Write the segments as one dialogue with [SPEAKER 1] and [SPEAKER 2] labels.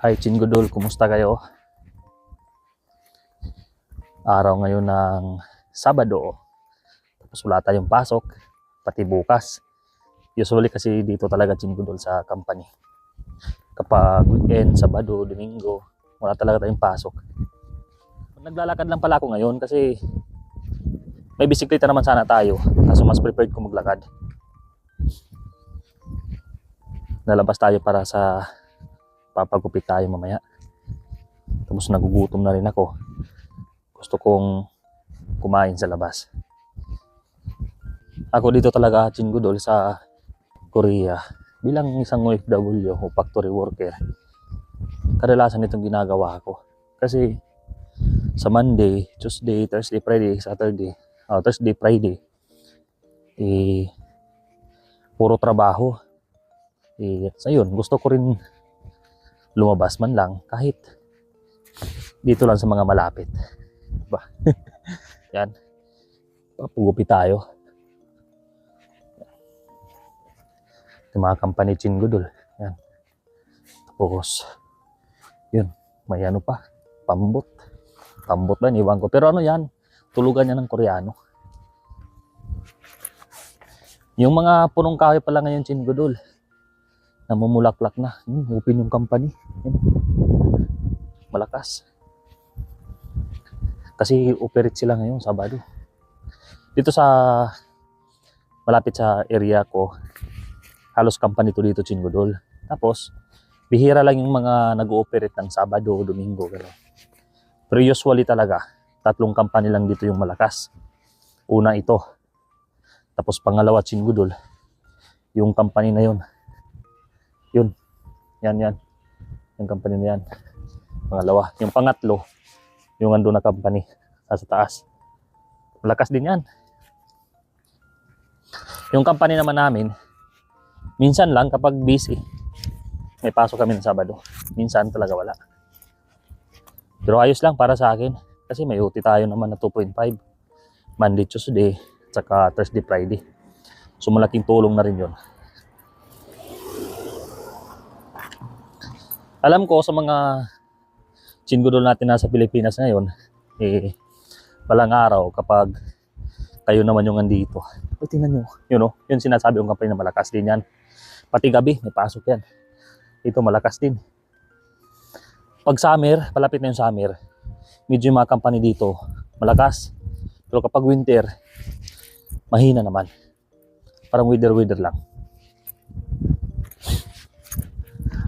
[SPEAKER 1] Hi Chingudol, kumusta kayo? Araw ngayon ng Sabado. Tapos wala tayong pasok, pati bukas. Usually kasi dito talaga Chingudol sa company. Kapag weekend, Sabado, Domingo, wala talaga tayong pasok. Naglalakad lang pala ako ngayon kasi may bisikleta naman sana tayo. Kaso mas prepared ko maglakad. Nalabas tayo para sa papagupit tayo mamaya. Tapos nagugutom na rin ako. Gusto kong kumain sa labas. Ako dito talaga Chingudol sa Korea bilang isang OFW o factory worker. Kadalasan itong ginagawa ko. Kasi sa Monday, Tuesday, Thursday, Friday, Saturday, oh, Thursday, Friday, eh, puro trabaho. Eh, sa yun, gusto ko rin lumabas man lang kahit dito lang sa mga malapit. Ba? Yan. Papugupi tayo. Yung mga company Chingudol. Yan. Tapos, yun, may ano pa, pambot. Pambot ba, iwan ko. Pero ano yan, tulugan niya ng Koreano. Yung mga punong kahoy pala ngayon Chingudol, namumulaklak na. Hmm, open yung company. Yun. Malakas. Kasi operate sila ngayon Sabado. Dito sa malapit sa area ko, halos company to dito Chingudol. Tapos bihira lang yung mga nag-ooperate ng Sabado o Domingo gano'n. Pero usually talaga, tatlong company lang dito yung malakas. Una ito. Tapos pangalawa Chingudol. Yung company na yun. Yun. Yan yan. Yung company na yan. Pangalawa. Yung pangatlo, yung ando na company sa taas. Malakas din yan. Yung company naman namin, minsan lang kapag busy, may pasok kami ng Sabado. Minsan talaga wala. Pero ayos lang para sa akin. Kasi may UT tayo naman na 2.5. Monday, Tuesday, tsaka Thursday, Friday. So malaking tulong na rin yun. Alam ko sa mga chinggudol natin nasa Pilipinas ngayon, eh, balang araw kapag kayo naman yung andito. O, tingnan nyo. Yun o, yun sinasabi kong company na malakas din yan. Pati gabi, may pasok yan. Dito malakas din. Pag summer, palapit na yung summer, medyo yung mga company dito, malakas. Pero kapag winter, mahina naman. Parang wither-wither lang.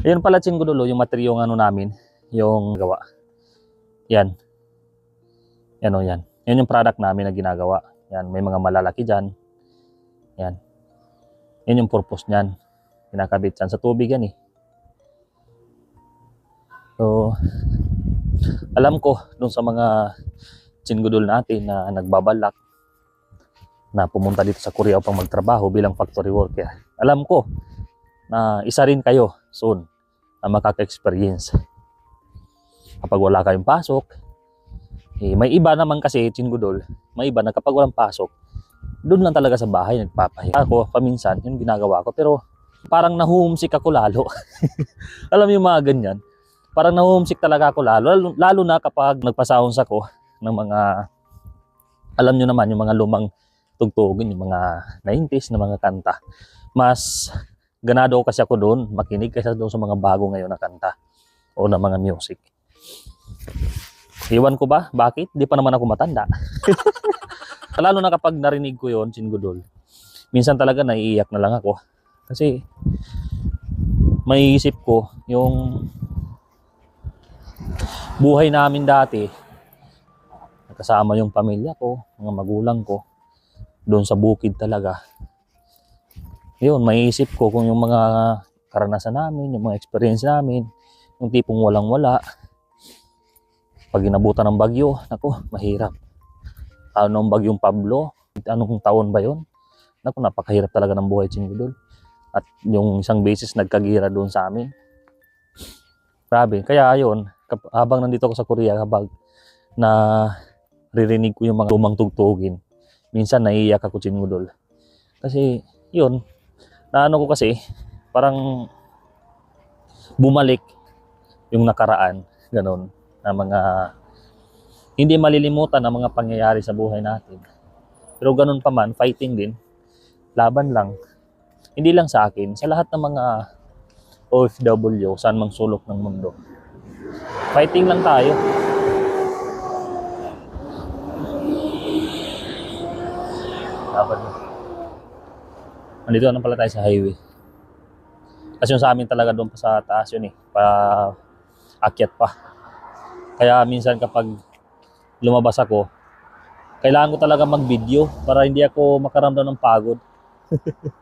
[SPEAKER 1] Ayun pala Chinggudulo, yung material ng ano namin, yung gawa. Yan. Yan o yan. Yan yung product namin na ginagawa. Yan, may mga malalaki dyan. Yan. Yan yung purpose niyan. Kinakabit yan sa tubig yan eh. So, alam ko dun sa mga Chingudol natin na nagbabalak na pumunta dito sa Korea upang magtrabaho bilang factory worker. Alam ko na isa rin kayo soon na makaka-experience. Kapag wala kayong pasok, eh, may iba naman kasi, Chingudol, may iba na kapag walang pasok, doon lang talaga sa bahay nagpapahinga. Ako, paminsan, yung ginagawa ko. Pero parang nahuhumsik ako lalo. Alam mo yung mga ganyan. Parang nahuhumsik talaga ako lalo. Lalo, lalo na kapag nagpasounds ako ng mga, alam nyo naman, yung mga lumang tugtugin, yung mga 90s na mga kanta. Mas ganado kasi ako doon, makinig kasi doon sa mga bago ngayon na kanta o na mga music. Iwan ko ba? Bakit? Di pa naman ako matanda. Lalo na kapag narinig ko yon Chingudol. Minsan talaga naiiyak na lang ako. Kasi may isip ko yung buhay namin dati. Kasama yung pamilya ko, mga magulang ko. Doon sa bukid talaga. Yun, may isip ko kung yung mga karanasan namin, yung mga experience namin, yung tipong walang-wala, pag inabutan ng bagyo, nako, mahirap. Ano ang bagyong Pablo? Anong taon ba yon? Nako, napakahirap talaga ng buhay Chingudol. At yung isang beses nagkagira doon sa amin. Grabe. Kaya kap- habang nandito ako sa Korea, habang na ririnig ko yung mga lumang tugtugin, minsan naiiyak ako Chingudol. Kasi, yun, naano ko kasi, parang bumalik yung nakaraan, ganun, na mga hindi malilimutan na mga pangyayari sa buhay natin. Pero ganun pa man, fighting din, laban lang. Hindi lang sa akin, sa lahat ng mga OFW, saan mang sulok ng mundo. Fighting lang tayo. Laban lang. Nandito na pala tayo sa highway. Kasi yung sa amin talaga doon pa sa taas yun eh. Pa akyat pa. Kaya minsan kapag lumabas ako, kailangan ko talaga mag-video para hindi ako makaramdam ng pagod.